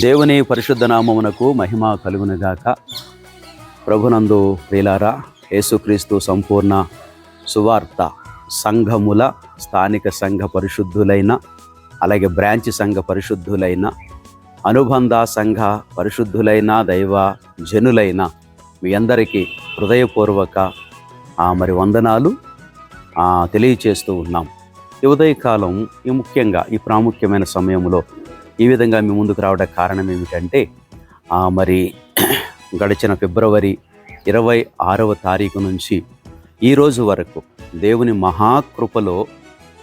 దేవుని పరిశుద్ధ నామమునకు మహిమ కలుగునుగాక ప్రభునందు ప్రిలారా యేసుక్రీస్తు సంపూర్ణ సువార్త సంఘముల స్థానిక సంఘ పరిశుద్ధులైన అలాగే బ్రాంచ్ సంఘ పరిశుద్ధులైన అనుబంధ సంఘ పరిశుద్ధులైన దైవ జనులైన మీ అందరికీ హృదయపూర్వక మరి వందనాలు తెలియచేస్తూ ఉన్నాం. ఈ ఉదయకాలం ఈ ముఖ్యంగా ఈ ప్రాముఖ్యమైన సమయంలో ఈ విధంగా మీ ముందుకు రావడానికి కారణం ఏమిటంటే ఆ, మరి గడిచిన ఫిబ్రవరి ఇరవై ఆరవ తారీఖు నుంచి ఈరోజు వరకు దేవుని మహాకృపలో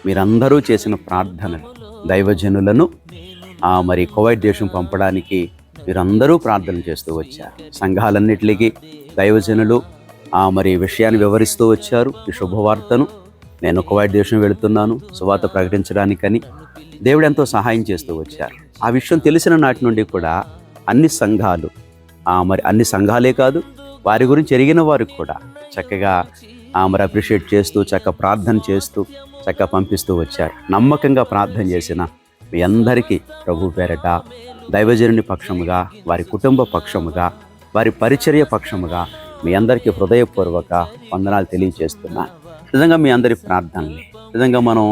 మీరందరూ చేసిన ప్రార్థనలు దైవజనులను ఆ, మరి కువైట్ దేశం పంపడానికి మీరందరూ ప్రార్థన చేస్తూ వచ్చారు. సంఘాలన్నిటికీ దైవజనులు ఆ, మరి విషయాన్ని వివరిస్తూ వచ్చారు. ఈ శుభవార్తను నేను కువైట్ దేశం వెళుతున్నాను సువార్త ప్రకటించడానికని దేవుడు ఎంతో సహాయం చేస్తూ వచ్చారు. ఆ విషయం తెలిసిన నాటి నుండి కూడా అన్ని సంఘాలు ఆ, మరి అన్ని సంఘాలే కాదు వారి గురించి ఎరిగిన వారు కూడా చక్కగా ఆ, మరి అప్రిషియేట్ చేస్తూ చక్క ప్రార్థన చేస్తూ చక్క పంపిస్తూ వచ్చారు. నమ్మకంగా ప్రార్థన చేసిన మీ అందరికీ ప్రభు పేరట దైవజనుని పక్షముగా వారి కుటుంబ పక్షముగా వారి పరిచర్య పక్షముగా మీ అందరికీ హృదయపూర్వక వందనాలు తెలియజేస్తున్నాను. నిజంగా మీ అందరి ప్రార్థనలే. నిజంగా మనం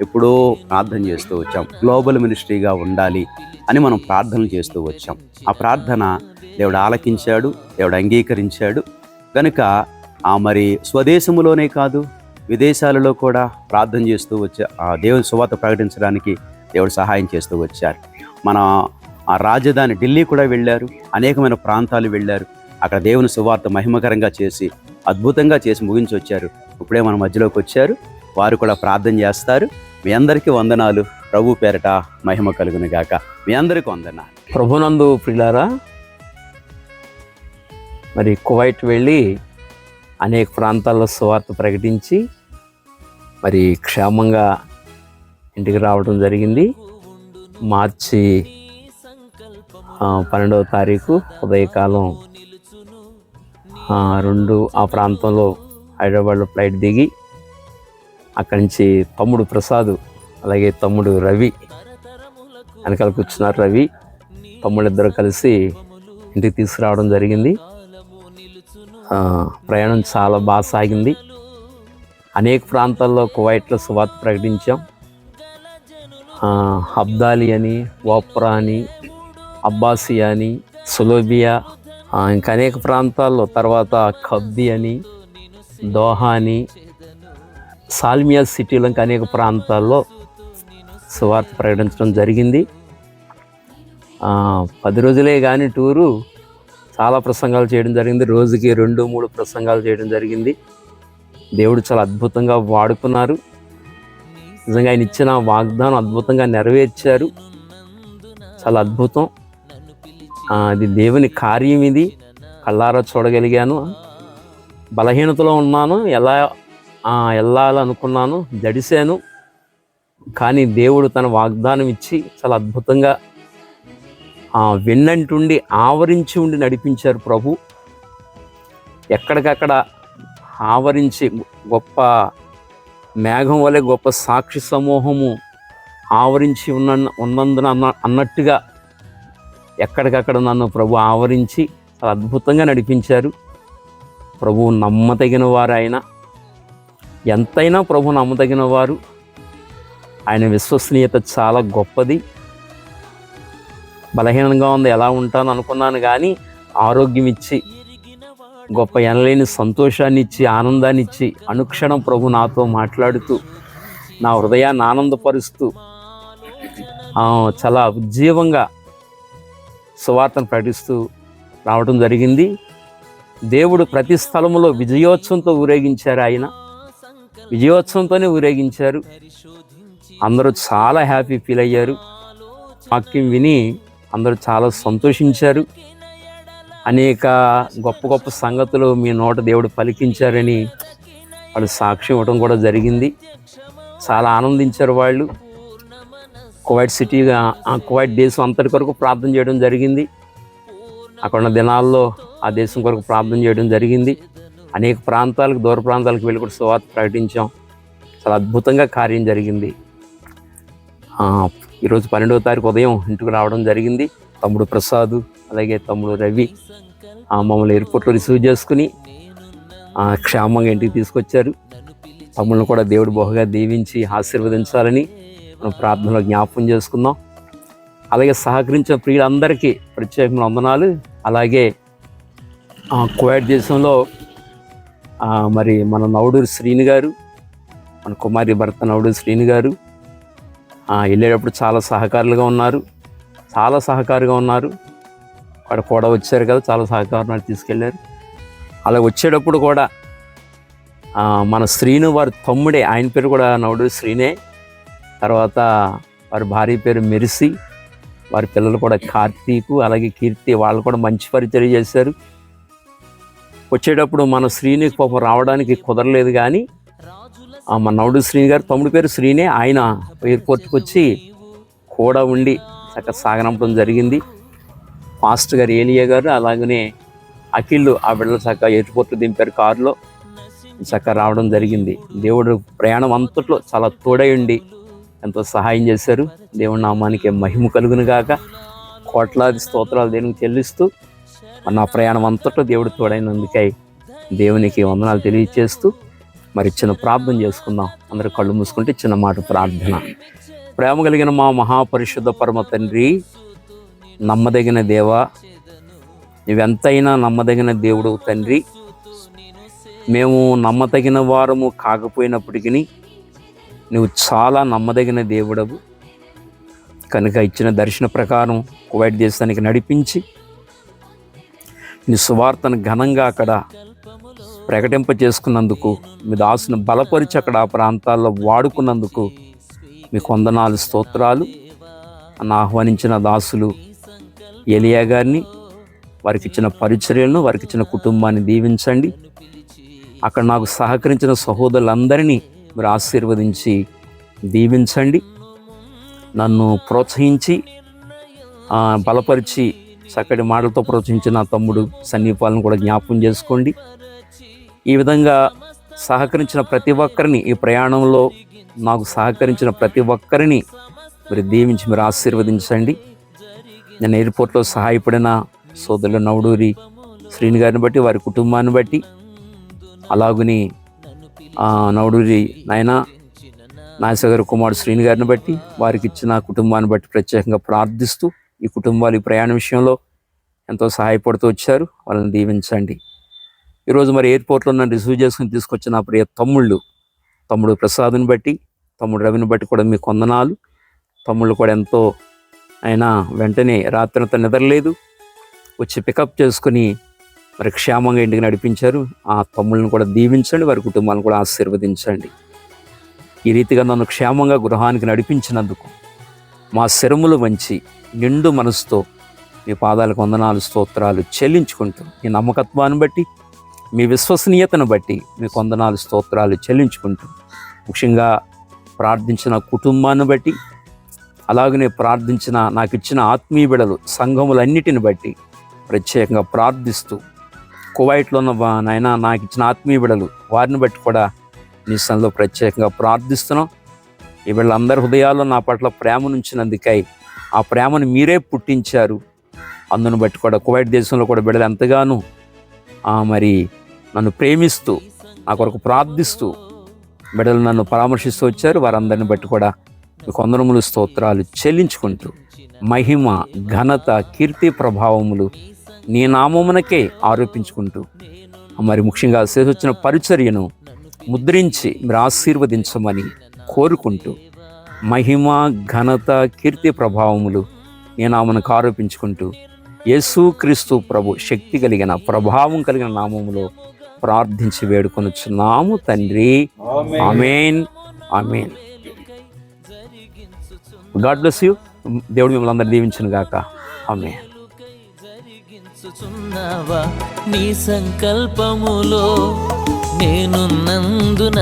ఎప్పుడో ప్రార్థన చేస్తూ వచ్చాం. గ్లోబల్ మినిస్ట్రీగా ఉండాలి అని మనం ప్రార్థనలు చేస్తూ వచ్చాం. ఆ ప్రార్థన దేవుడు ఆలకించాడు దేవుడు అంగీకరించాడు. కనుక ఆ మరి స్వదేశంలోనే కాదు విదేశాలలో కూడా ప్రార్థన చేస్తూ వచ్చా ఆ దేవుని సువాత ప్రకటించడానికి దేవుడు సహాయం చేస్తూ వచ్చారు. మన ఆ రాజధాని ఢిల్లీ కూడా వెళ్ళారు అనేకమైన ప్రాంతాలు వెళ్ళారు. అక్కడ దేవుని సువార్త మహిమకరంగా చేసి అద్భుతంగా చేసి ముగించి వచ్చారు ఇప్పుడే మన మధ్యలోకి వచ్చారు. వారు కూడా ప్రార్థన చేస్తారు. మీ అందరికీ వందనాలు. ప్రభు పేరట మహిమ కలుగును గాక. మీ అందరికీ వందనాలు. ప్రభునందు ప్రిలారా మరి కువైట్ వెళ్ళి అనేక ప్రాంతాల్లో సువార్త ప్రకటించి మరి క్షేమంగా ఇంటికి రావడం జరిగింది. మార్చి పన్నెండవ తారీఖు ఉదయకాలం రెండు ఆ ప్రాంతంలో హైదరాబాద్లో ఫ్లైట్ దిగి అక్కడి నుంచి తమ్ముడు ప్రసాద్ అలాగే తమ్ముడు రవి వెనకాల కూర్చున్నారు రవి. తమ్ముళ్ళిద్దరు కలిసి ఇంటికి తీసుకురావడం జరిగింది. ప్రయాణం చాలా బాగా సాగింది. అనేక ప్రాంతాల్లో కువైట్లో సువార్త ప్రకటించాం. అబ్దాలి అని ఓప్రా అని అబ్బాసియా అని సులోబియా ఇంకా అనేక ప్రాంతాల్లో తర్వాత ఖబ్ది అని దోహా అని సాల్మియా సిటీ లాంటి అనేక ప్రాంతాల్లో సువార్త ప్రకటించడం జరిగింది. పది రోజులే కానీ టూరు చాలా ప్రసంగాలు చేయడం జరిగింది. రోజుకి రెండు మూడు ప్రసంగాలు చేయడం జరిగింది. దేవుడు చాలా అద్భుతంగా వాడుకున్నారు. నిజంగా ఆయన ఇచ్చిన వాగ్దానం అద్భుతంగా నెరవేర్చారు. చాలా అద్భుతం. అది దేవుని కార్యం ఇది. కళ్ళారా చూడగలిగాను. బలహీనతలో ఉన్నాను. ఎలా వెళ్ళాలనుకున్నాను జడిశాను. కానీ దేవుడు తన వాగ్దానం ఇచ్చి చాలా అద్భుతంగా ఆ, వెన్నంటుండి ఆవరించి ఉండి నడిపించారు ప్రభు. ఎక్కడికక్కడ ఆవరించి గొప్ప మేఘం వలె గొప్ప సాక్షి సమూహము ఆవరించి ఉన్న ఉన్నందున అన్న అన్నట్టుగా ఎక్కడికక్కడ నన్ను ప్రభు ఆవరించి చాలా అద్భుతంగా నడిపించారు. ప్రభు నమ్మదగిన వారు ఆయన ఎంతైనా ప్రభు నమ్మదగిన వారు. ఆయన విశ్వసనీయత చాలా గొప్పది. బలహీనంగా ఉంది ఎలా ఉంటాను అనుకున్నాను కానీ ఆరోగ్యం ఇచ్చి గొప్ప ఎనలేని సంతోషాన్ని ఇచ్చి ఆనందాన్ని ఇచ్చి అనుక్షణం ప్రభు నాతో మాట్లాడుతూ నా హృదయాన్ని ఆనందపరుస్తూ చాలా ఉజ్జీవంగా సువార్తను ప్రకటిస్తూ రావడం జరిగింది. దేవుడు ప్రతి స్థలంలో విజయోత్సవంతో ఊరేగించారు ఆయన. విజయోత్సవంతోనే ఊరేగించారు. అందరూ చాలా హ్యాపీ ఫీల్ అయ్యారు. వాక్యం విని అందరూ చాలా సంతోషించారు. అనేక గొప్ప గొప్ప సంగతులు మీ నోట దేవుడు పలికించారని వాళ్ళు సాక్ష్యం ఇవ్వడం కూడా జరిగింది. చాలా ఆనందించారు వాళ్ళు. కువైట్ సిటీగా ఆ కువైట్ దేశం అంతటి కొరకు ప్రార్థన చేయడం జరిగింది. అక్కడ ఉన్న దినాల్లో ఆ దేశం కొరకు ప్రార్థన చేయడం జరిగింది. అనేక ప్రాంతాలకు దూర ప్రాంతాలకు వెళ్ళి కూడా సువార్త ప్రకటించాం. చాలా అద్భుతంగా కార్యం జరిగింది. ఈరోజు పన్నెండవ తారీఖు ఉదయం ఇంటికి రావడం జరిగింది. తమ్ముడు ప్రసాద్ అలాగే తమ్ముడు రవి ఆ, మమ్మల్ని ఎయిర్పోర్ట్లో రిసీవ్ చేసుకుని క్షేమంగా ఇంటికి తీసుకొచ్చారు. తమ్ముళ్ళని కూడా దేవుడు బహుగా దీవించి ఆశీర్వదించాలని మనం ప్రార్థనలో జ్ఞాపకం చేసుకుందాం. అలాగే సహకరించిన ప్రియులందరికీ ప్రత్యేకమైన వందనాలు. అలాగే కువైట్ దేశంలో మరి మన నవడూరు శ్రీని గారు మన కుమారి భర్త నవడూరు శ్రీని గారు వెళ్ళేటప్పుడు చాలా సహకారులుగా ఉన్నారు. చాలా సహకారుగా ఉన్నారు. అక్కడ కూడా వచ్చారు కదా చాలా సహకారం తీసుకెళ్ళారు. అలా వచ్చేటప్పుడు కూడా మన శ్రీను వారి తమ్ముడే ఆయన పేరు కూడా నవడూరు శ్రీనే. తర్వాత వారి భార్య పేరు మెరిసి వారి పిల్లలు కూడా కార్తీకు అలాగే కీర్తి వాళ్ళు కూడా మంచి పరిచయం చేశారు. వచ్చేటప్పుడు మన శ్రీని పాపం రావడానికి కుదరలేదు కానీ ఆ మన శ్రీని గారు తమ్ముడి పేరు శ్రీనే. ఆయన ఎయిర్పోర్ట్కి వచ్చి కూడా ఉండి చక్కగా సాగనంపడం జరిగింది. ఫాస్ట్ గారు ఏలియా గారు అలాగనే అఖిల్ ఆ బిడ్డలు చక్కగా ఎయిర్పోర్ట్ దింపారు కారులో. చక్కగా రావడం జరిగింది. దేవుడు ప్రయాణం అంతట్లో చాలా తోడై ఉండి ఎంతో సహాయం చేశారు. దేవుడి నామానికి మహిమ కలుగును గాక. కోట్లాది స్తోత్రాలు దేనికి చెల్లిస్తూ మరి నా ప్రయాణం అంతటా దేవుడు తోడైనందుకై దేవునికి వందనాలు తెలియచేస్తూ మరి చిన్న ప్రార్థన చేసుకుందాం. అందరూ కళ్ళు మూసుకుంటే చిన్న మాట ప్రార్థన. ప్రేమ కలిగిన మా మహాపరిశుద్ధ పరమ తండ్రి నమ్మదగిన దేవా నువ్వెంతైనా నమ్మదగిన దేవుడు తండ్రి. మేము నమ్మదగిన వారము కాకపోయినప్పటికీ నువ్వు చాలా నమ్మదగిన దేవుడవు. కనుక ఇచ్చిన దర్శన ప్రకారం కువైట్ దేశానికి నడిపించి నీ సువార్తను ఘనంగా అక్కడ ప్రకటింప చేసుకున్నందుకు మీ దాసును బలపరిచి అక్కడ ఆ ప్రాంతాల్లో వాడుకున్నందుకు మీ వందనాలు స్తోత్రాలు. అని ఆహ్వానించిన దాసులు ఎలియా గారిని వారికి ఇచ్చిన పరిచర్యలను వారికి ఇచ్చిన కుటుంబాన్ని దీవించండి. అక్కడ నాకు సహకరించిన సహోదరులందరినీ మీరు ఆశీర్వదించి దీవించండి. నన్ను ప్రోత్సహించి బలపరిచి చక్కటి మాటలతో ప్రోత్సహించిన తమ్ముడు సన్నిపాలను కూడా జ్ఞాపకం చేసుకోండి. ఈ విధంగా సహకరించిన ప్రతి ఒక్కరిని ఈ ప్రయాణంలో నాకు సహకరించిన ప్రతి ఒక్కరిని మీరు దీవించి మీరు ఆశీర్వదించండి. నేను ఎయిర్పోర్ట్లో సహాయపడిన సోదరుల నవడూరి శ్రీని గారిని బట్టి వారి కుటుంబాన్ని బట్టి అలాగుని నవడూరి నాయన నాగేశ్వర కుమారుడు శ్రీని గారిని బట్టి వారికి ఇచ్చిన కుటుంబాన్ని బట్టి ప్రత్యేకంగా ప్రార్థిస్తూ ఈ కుటుంబాలు ఈ ప్రయాణ విషయంలో ఎంతో సహాయపడుతూ వచ్చారు. వాళ్ళని దీవించండి. ఈరోజు మరి ఎయిర్పోర్ట్లో నన్ను రిసీవ్ చేసుకుని తీసుకొచ్చిన నా ప్రియ తమ్ముళ్ళు తమ్ముడు ప్రసాద్ని బట్టి తమ్ముడు రవిని బట్టి కూడా మీ కొందనాలు. తమ్ముళ్ళు కూడా ఎంతో ఆయన వెంటనే రాత్రంతా నిద్రలేదు. వచ్చి పికప్ చేసుకుని మరి క్షేమంగా ఇంటికి నడిపించారు. ఆ తమ్ముళ్ళని కూడా దీవించండి. వారి కుటుంబాలను కూడా ఆశీర్వదించండి. ఈ రీతిగా నన్ను క్షేమంగా గృహానికి నడిపించినందుకు మా శరములు వంచి నిండు మనసుతో మీ పాదాలకు వందనాలు స్తోత్రాలు చెల్లించుకుంటూ మీ నమ్మకత్వాన్ని బట్టి మీ విశ్వసనీయతను బట్టి మీ కొందనాలు స్తోత్రాలు చెల్లించుకుంటూ ముఖ్యంగా ప్రార్థించిన కుటుంబాన్ని బట్టి అలాగనే ప్రార్థించిన నాకు ఇచ్చిన ఆత్మీయ బిడలు సంఘములన్నిటిని బట్టి ప్రత్యేకంగా ప్రార్థిస్తూ కువైట్లో ఉన్న వా- నాయన నాకు ఇచ్చిన ఆత్మీయ బిడలు వారిని బట్టి కూడా నీ సంలో ప్రత్యేకంగా ప్రార్థిస్తున్నాం. వీళ్ళందరి హృదయాల్లో నా పట్ల ప్రేమ నుంచినందుకై ఆ ప్రేమను మీరే పుట్టించారు. అందును బట్టి కూడా కువైట్ దేశంలో కూడా బిడ్డలు ఎంతగానో ఆ, మరి నన్ను ప్రేమిస్తూ నా కొరకు ప్రార్థిస్తూ బిడ్డలు నన్ను పరామర్శిస్తూ వచ్చారు. వారందరిని బట్టి కూడా మీ కొందరములు స్తోత్రాలు చెల్లించుకుంటూ మహిమ ఘనత కీర్తి ప్రభావములు నీ నామమునకే ఆరోపించుకుంటూ మరి ముఖ్యంగా చేసొచ్చిన పరిచర్యను ముద్రించి మీరు ఆశీర్వదించమని కోరుకుంటూ మహిమ ఘనత కీర్తి ప్రభావములు నీ నామనకు ఆరోపించుకుంటూ యేసుక్రీస్తు ప్రభు శక్తి కలిగిన ప్రభావం కలిగిన నామములో ప్రార్థించి వేడుకొనుచున్నాము తండ్రి. Amen. Amen. God bless you. దేవుడు మిమ్మల్ని అందరు దీవించును గాక. ఆమెన్. జరిగించుచున్నావా నీ సంకల్పములో నేనున్నందున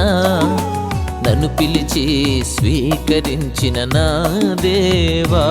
నన్ను పిలిచి స్వీకరించిన నా దేవా.